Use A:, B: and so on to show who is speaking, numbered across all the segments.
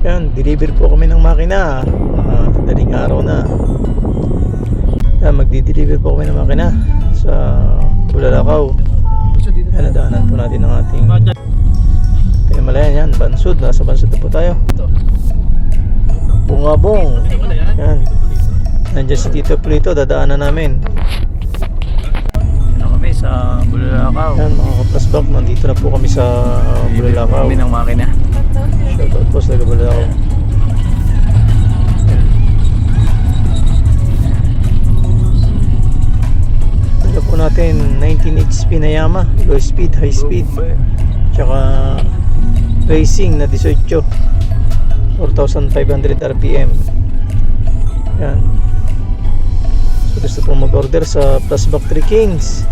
A: Yan, deliver po kami ng makina. Ah, daling araw na. Yan, magdi-deliver po kami ng makina sa Bulalakaw. Yan, nadaanan po natin ang ating pinamalayan yan. Bansud, nasa Bansud na po tayo. Bungabong. Yan. Nandiyan si Tito Plito, dadaanan namin. Yan kami sa Bulalakaw. Yan, mga kaplasbak, nandito na po kami sa Bulalakaw.
B: Kami ng makina.
A: Shoutout po sa Bulalakaw. Dala po natin 19 HP na Yama, low speed, high speed. Tsaka racing na 18. 4,500 RPM. Yan. So gusto po mag-order sa Plusback 3 Kings.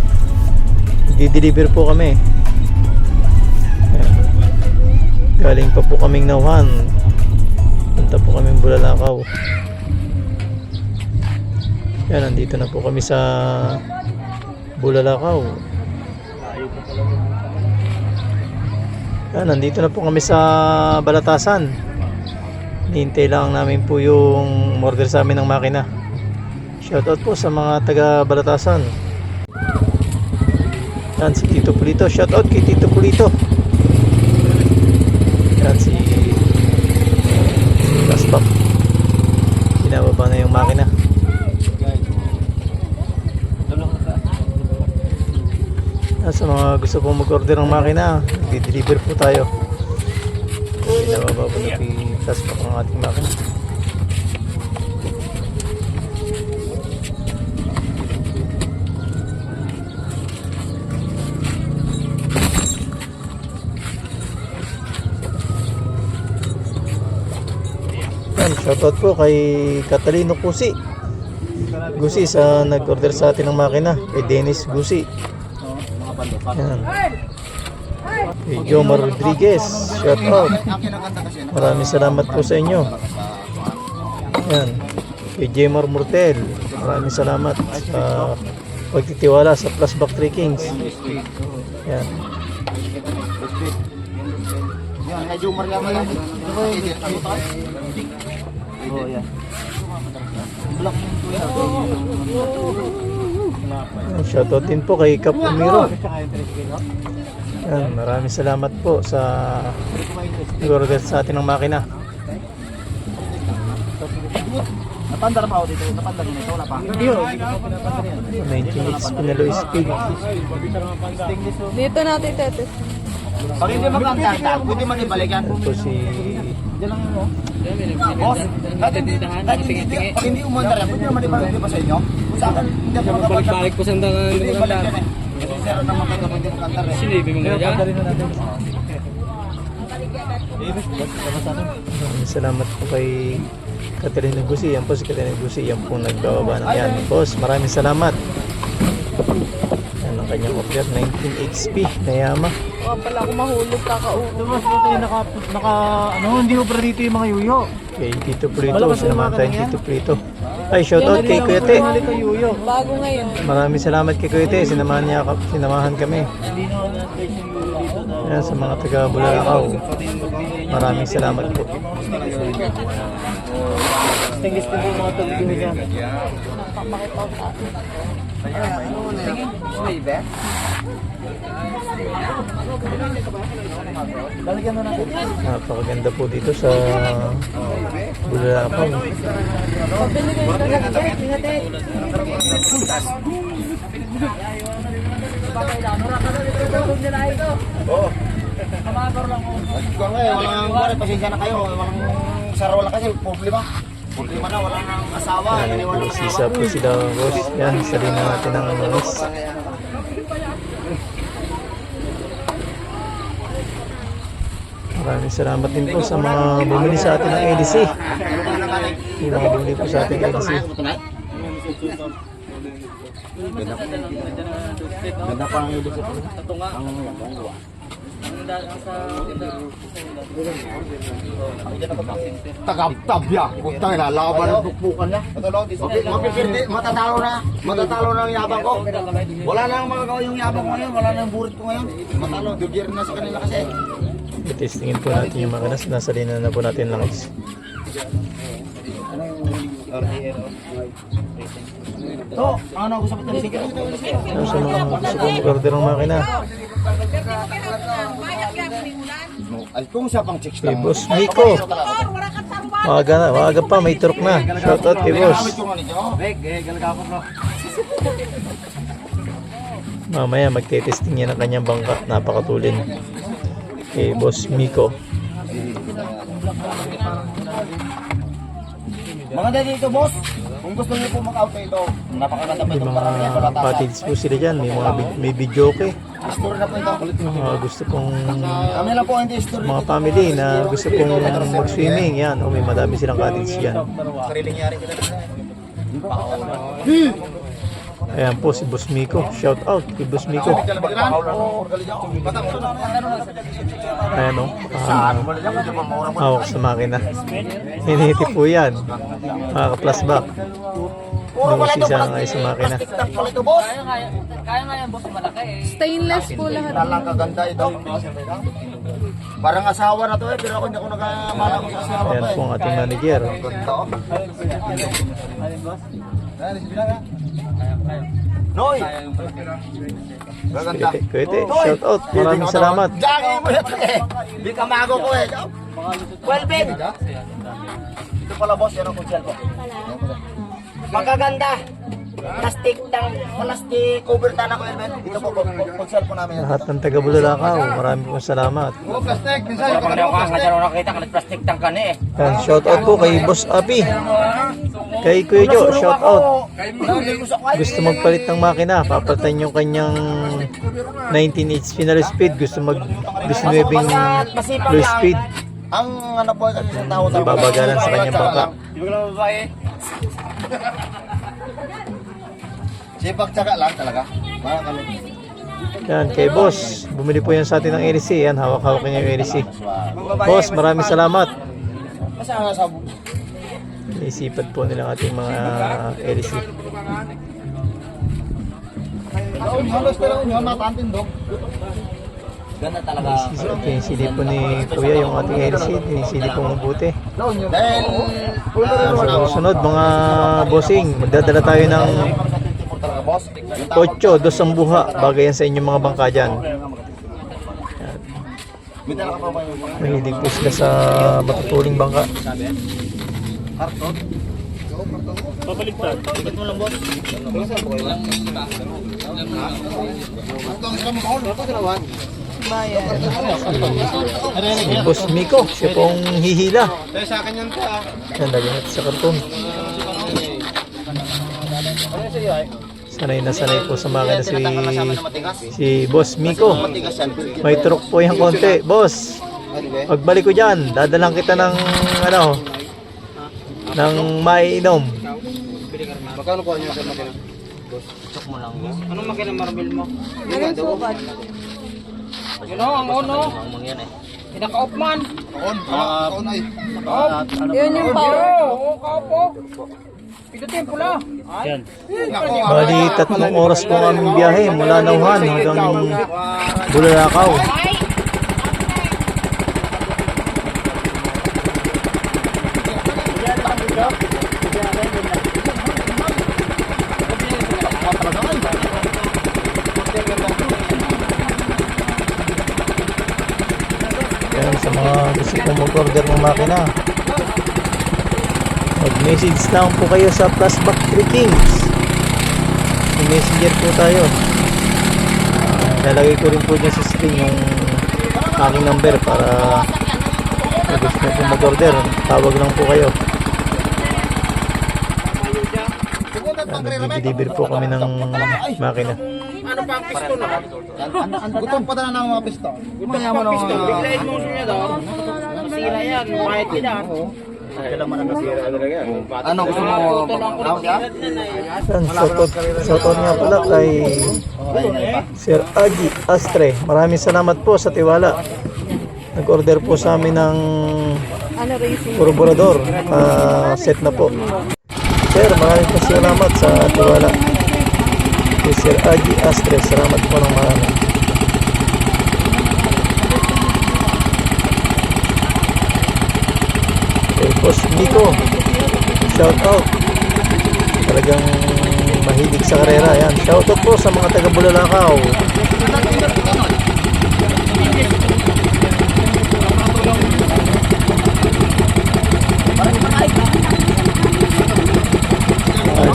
A: Di-deliver po kami. Galing pa po kaming Nauhan. Punta po kaming Bulalakaw. Yan, nandito na po kami sa Bulalakaw. Yan, nandito na po kami sa Balatasan. Hintay lang namin po yung order sa amin ng makina. Shoutout po sa mga taga Balatasan. Yan, si Tito Pulito. Shoutout kay Tito Pulito. Yan si Gaspak. Binababa na yung makina. Yan, sa mga gusto pong mag-order ng makina, di-deliver po tayo. Binababa po na si Gaspak ang ating makina. Shoutout po kay Catalino Kusi. Gusi sa nag-order sa atin ng makina. Kay Dennis Gusi. Yan. Kay Jomar Rodriguez. Shoutout. Maraming salamat po sa inyo. Yan. Kay Jemar Mortel. Maraming salamat sa pagtitiwala sa Plusback 3 Kings. Yan.
C: Yan, medyo maryaman lang.
B: Oo, yan.
A: Yan, Shoutout din po kay Kap Umiro. Yan, maraming salamat po sa nag-order sa atin ng makina.
B: Napandar pa ako dito. Napandar mo ito. Wala pa. Hindi yun.
A: 19 HP na low speed.
D: Dito natin tetes.
C: Pag hindi magkakanta, pwede man ibalikan.
A: Yan po si
C: Diyan lang yun, oh. Boss, kahit hindi, kahit hindi, pag hindi umandar yan, pwede naman ibalik ba sa inyo? Kung hindi ako makapagdar.
E: ko sa nang
C: Hindi ibalik yan eh. Kasi zero naman kayo hindi eh.
A: Salamat po kay Katerina Gusi. Yan po si Katerina Gusi. Yan po nagbababa ng yan. Boss, maraming salamat. Yan ang kanyang order. 19 HP na Yama.
D: Baka pala ako mahulog kakaupo.
B: Mas dito yung naka, naka, ano, hindi ko pa dito yung mga yuyo.
A: Kay Tito Prito. Sinamahan tayo Tito Prito. Ay, shoutout kay Kuya Te.
D: Bago ngayon.
A: Maraming salamat kay Kuya Te. Sinamahan, niya, sinamahan kami. Yan sa mga taga Bulalakaw. Maraming salamat po.
B: Stainless steel yung mga tubig nyo dyan. Lalagyan na natin.
A: Napakaganda po dito sa Bulalakaw.
D: Pabili kayo ng tetes. Ingatid.
C: Ikaw nga eh, walang wala, pasensya na kayo. Walang sarola kasi, problema. Problema na, wala nang asawa. Ng
A: Sisa po sila boss. Yan, salin na natin ang manis. Maraming salamat din po sa mga bumili sa atin ng EDC. Yung mga bumili po sa atin ng EDC.
C: Ganda pa ang ibig sabihin.
E: Ito nga.
C: Ang. Tagabtabya. Puntang ina, laban ng bukbukan niya. Mapipirdi, matatalo na. Matatalo na ang yabang ko. Wala na ang magagawa yung yabang ko ngayon. Wala na ang burit ko ngayon. Matalo, dugir na sa kanila kasi.
A: Testingin po natin yung makina. Nasa linan na po natin lang guys.
C: To, ano gusto mo ito? Sige.
A: Ano sa mga gusto pong mag-order ng makina?
C: Ay, kung siya pang chicks
A: Kay Boss Miko. Maaga na, maaga pa, may truck na. Shoutout kay Boss. Mamaya magte-testing niya ng kanyang bangka. Napakatulin. Kay Boss Miko.
C: Maganda dito, boss. Kung gusto niyo po mag-auto ito, napakaganda po itong yan, wala tata.
A: cottage po sila dyan. May mga may video okay.
C: Story na po ito.
A: Mga gusto pong
C: Kami lang po ang hindi story.
A: mga family na gusto pong mag-swimming. Yan. O may madami silang cottage dyan.
C: Sariling yari sila.
A: Ayan po si Boss Miko. Shout out kay Boss Miko. Ayan o. Ah, hawak sa makina. Hinihiti po yan. Mga ka-plasback. Nusi sa nga sa makina.
C: Boss.
E: Kaya nga, yan boss malaki eh.
D: Stainless po lahat.
C: Talang kaganda ito. Parang asawa na to eh, pero ako hindi ako nakamala ko sa asawa
A: Ayan po
C: eh.
A: ang ating manager.
C: Oh. Noy! Gaganda.
A: Kuwete. Shout out. Maraming salamat.
C: Jackie mo ito eh. Di ka mago ko eh. Well, Ben. Ito pala boss, yan ang kutsel ko. Magaganda. Plastic tang, plastic cover tana ko, Elben. Ito po, po namin.
A: Lahat ng taga Bulalakaw. Maraming pong salamat.
C: Oh, plastic.
B: Wala pang daw ka, nga dyan nakita ka, plastic na eh.
A: Yan, shout out po kay Boss Api. Kay Kuya Jo, shout out. Gusto magpalit ng makina, papalitan yung kanyang 19 HP na speed. Gusto mag gusto nuebing low speed.
C: Ang ano po, kasi isang tao tao-
A: Babagalan sa kanyang bangka.
B: Di ba ka lang babae?
C: Sipag tsaga lang talaga. Mga kami.
A: Yan, kay Boss. Bumili po yan sa atin ng LC. Yan, hawak-hawak niya yung LC. Boss, maraming salamat.
C: Kasi ang nasa
A: Isipat po nila ating mga
C: lang.
B: Ganda talaga.
A: Ito yung CD po ni Kuya, yung ating LC. CD po mabuti.
C: Dahil,
A: Yan, sa susunod, mga bossing, magdadala tayo ng 8, dos ang buha. Bagay yan sa inyong mga bangka dyan. Mahilig po sila sa matutuling bangka.
C: Pabaliktad. Ibat mo lang boss. Po.
A: Si Boss Miko, siya pong hihila.
C: Eh, sa akin yan pa.
A: Yan, lagyan natin sa karton.
C: Ano yung sa'yo ay?
A: Sanay na sanay po sa makina si, si Boss Miko. May truck po yung konti. Boss, pagbalik ko dyan, dadalang kita ng, ano, ng maiinom.
C: Magkano po niyo sa makina?
B: Check mo lang. Anong makina marbil mo?
C: Nga, daw.
B: Yun o, ang ono. Ang mga yan eh. Pinaka-off man.
C: On, ah, on ay.
D: Yun yung power.
B: Oo, kaupo. Pidutin pula. Yan.
A: Bali, tatlong oras po aming biyahe mula Nauhan hanggang Bulalakaw. Yan sa gusto kong mag-order ng makina. Mag-message lang po kayo sa Plusback 3 Kings. Messenger po tayo. Ah, lalagay ko rin po dyan sa screen yung aking number para kung gusto nyo po mag-order. Tawag lang po kayo. Nag-deliver po kami ng makina.
B: Ano pa ang piston na?
C: Gutom pa na ng mga.
B: Gutom pa ang piston. Biglayin mo siya daw. Sira yan. Kahit yan.
C: Ano gusto mo? Ka?
A: Shoutout, shoutout nga pala kay Sir Agi Astre. Maraming salamat po sa tiwala. Nag-order po sa amin ng
D: racing?
A: Corborador. Ah, set na po. Sir, maraming salamat sa tiwala. Sir Agi Astre. Salamat po ng marami. Kay Boss Nico. Shout out. Talagang mahilig sa karera. Yan. Shout out po sa mga taga Bulalakaw.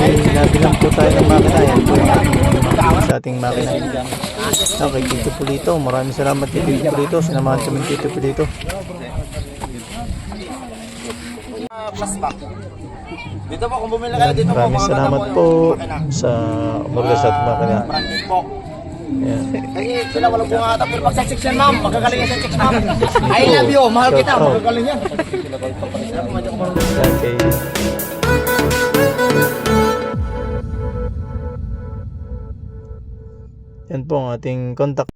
A: Bali, nabilang po tayo ng makina. Yan po yung ating- makina. Okay, Tito Pulito. Maraming salamat kay Tito Pulito. Sinamahan kami ni Tito Pulito.
C: Dito po, kung bumili kayo dito po,
A: Maraming
C: mga
A: salamat
C: ganda
A: po
C: makina.
A: sa umorder sa ating makina.
C: Branded po. Kasi sila walang bunga ata. Pero pag sa chicks yan, ma'am, magagaling yan sa chicks, ma'am. I love you, mahal kita, magagaling yan.
A: Yan kay Yan po ang ating contact